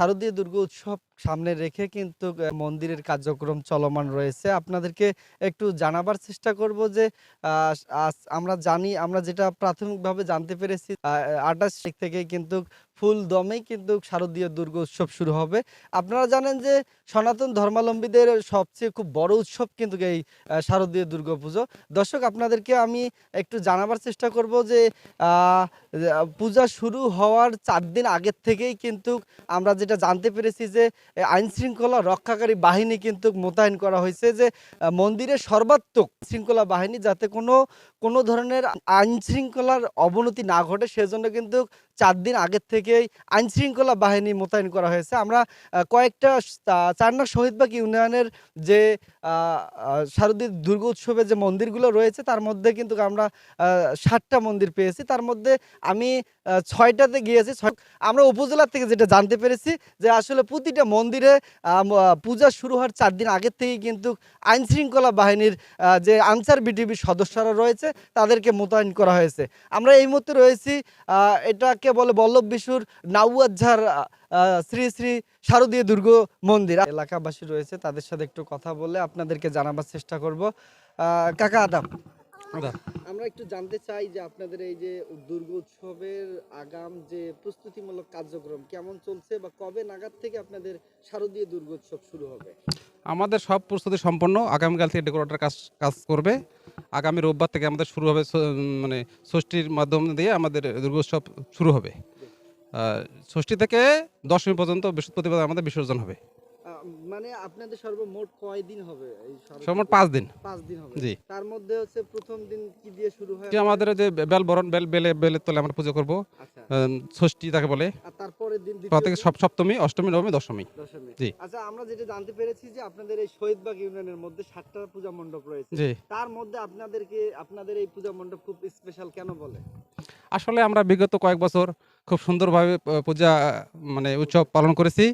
শারদীয় দুর্গা উৎসব সামনে রেখে কিন্তু মন্দিরের কার্যক্রম চলমান রয়েছে। আপনাদেরকে একটু জানাবার চেষ্টা করব যে আমরা জানি, আমরা যেটা প্রাথমিকভাবে জানতে পেরেছি আঠাশ তারিখ থেকে কিন্তু ফুল দমেই কিন্তু শারদীয় দুর্গা উৎসব শুরু হবে। আপনারা জানেন যে, সনাতন ধর্মাবলম্বীদের সবচেয়ে খুব বড় উৎসব কিন্তু এই শারদীয় দুর্গা পুজো। দর্শক, আপনাদেরকে আমি একটু জানাবার চেষ্টা করব যে পূজা শুরু হওয়ার চার দিন আগের থেকেই কিন্তু আমরা যেটা জানতে পেরেছি যে আইন শৃঙ্খলা রক্ষাকারী বাহিনী কিন্তু মোতায়েন করা হয়েছে যে মন্দিরে মন্দিরের সর্বাত্মক শৃঙ্খলা বাহিনী যাতে কোনো কোনো ধরনের আইন শৃঙ্খলার অবনতি না ঘটে, সেজন্য কিন্তু চার দিন আগের থেকেই আইন শৃঙ্খলা বাহিনী মোতায়েন করা হয়েছে। আমরা কয়েকটা চারনা শহীদবাগ ইউনিয়নের যে শারদীয় দুর্গা উৎসবে যে মন্দিরগুলো রয়েছে, তার মধ্যে কিন্তু আমরা ষাটটা মন্দির পেয়েছি। তার মধ্যে আমি ছয়টাতে গিয়েছি। আমরা উপজেলা থেকে যেটা জানতে পেরেছি যে আসলে প্রতিটা মন্দিরে পূজা শুরু হওয়ার চার দিন আগের থেকেই কিন্তু আইন শৃঙ্খলা বাহিনীর যে আনসার বিটিভির সদস্যরা রয়েছে তাদেরকে মোতায়েন করা হয়েছে। আমরা এই মুহূর্তে রয়েছি এটাকে বলে বল্লভ বিশুর নাউয়াঝার শ্রী শ্রী শারদীয় দুর্গ মন্দির। এলাকাবাসী রয়েছে তাদের সাথে একটু কথা বলে আপনাদেরকে জানাবার চেষ্টা করব। কাকা আদাব আমরা একটু জানতে চাই যে আপনাদের এই যে দুর্গা উৎসবের আগাম যে প্রস্তুতিমূলক কার্যক্রম কেমন চলছে বা কবে নাগাদ থেকে আপনাদের শারদীয় দুর্গা উৎসব শুরু হবে? আমাদের সব প্রস্তুতি সম্পন্ন আগামীকাল থেকে ডেকোরেটর কাজ কাজ করবে। আগামী রোববার থেকে আমাদের শুরু হবে মানে ষষ্ঠীর মাধ্যম দিয়ে আমাদের দুর্গোৎসব শুরু হবে। ষষ্ঠী থেকে দশমী পর্যন্ত বৃহস্পতিবার আমাদের বিসর্জন হবে। মানে আপনাদের সর্বমোট কয় দিন হবে এই সর্বমোট পাঁচ দিন। পাঁচ দিন হবে। জি। তার মধ্যে হচ্ছে প্রথম দিন কি দিয়ে শুরু হয়? আমাদের যে বেল বরণ বেল বেলে বেলের তলে আমরা পুজো করব। আচ্ছা। ষষ্ঠী তাকে বলে। আর তারপরের দিন থেকে দিন? সপ্তমী অষ্টমী নবমী দশমী। দশমী। জি। আচ্ছা আমরা যেটা জানতে পেরেছি যে আপনাদের এই শহীদবাগ ইউনিয়নের মধ্যে সাতটা পূজা মণ্ডপ রয়েছে। জি। তার মধ্যে আপনাদেরকে আপনাদের এই পূজা মণ্ডপ খুব স্পেশাল কেন বলে? আসলে আমরা বিগত কয়েক বছর খুব সুন্দরভাবে পূজা মানে উৎসব পালন করেছি।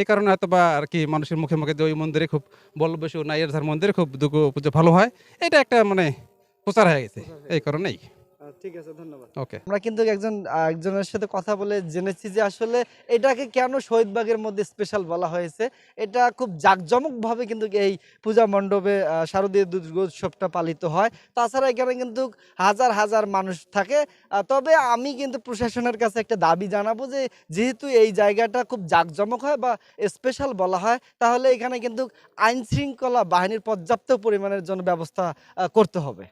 এই কারণে হয়তো বা আর কি মানুষের মুখে মুখে যে ওই মন্দিরে খুব বল্লবেশু নাইয়ারধার মন্দিরে খুব দুর্গা পুজো ভালো হয়, এটা একটা মানে প্রচার হয়ে গেছে। এই কারণেই। ঠিক আছে ধন্যবাদ। ওকে আমরা কিন্তু একজন একজনের সাথে কথা বলে জেনেছি যে আসলে এটাকে কেন শহীদবাগের মধ্যে স্পেশাল বলা হয়েছে। এটা খুব জাঁকজমকভাবে কিন্তু এই পূজা মণ্ডপে শারদীয় দুর্গোৎসবটা পালিত হয়। তাছাড়া এখানে কিন্তু হাজার হাজার মানুষ থাকে। তবে আমি কিন্তু প্রশাসনের কাছে একটা দাবি জানাব যে যেহেতু এই জায়গাটা খুব জাঁকজমক হয় বা স্পেশাল বলা হয় তাহলে এখানে কিন্তু আইন শৃঙ্খলা বাহিনীর পর্যাপ্ত পরিমাণের জন্য ব্যবস্থা করতে হবে।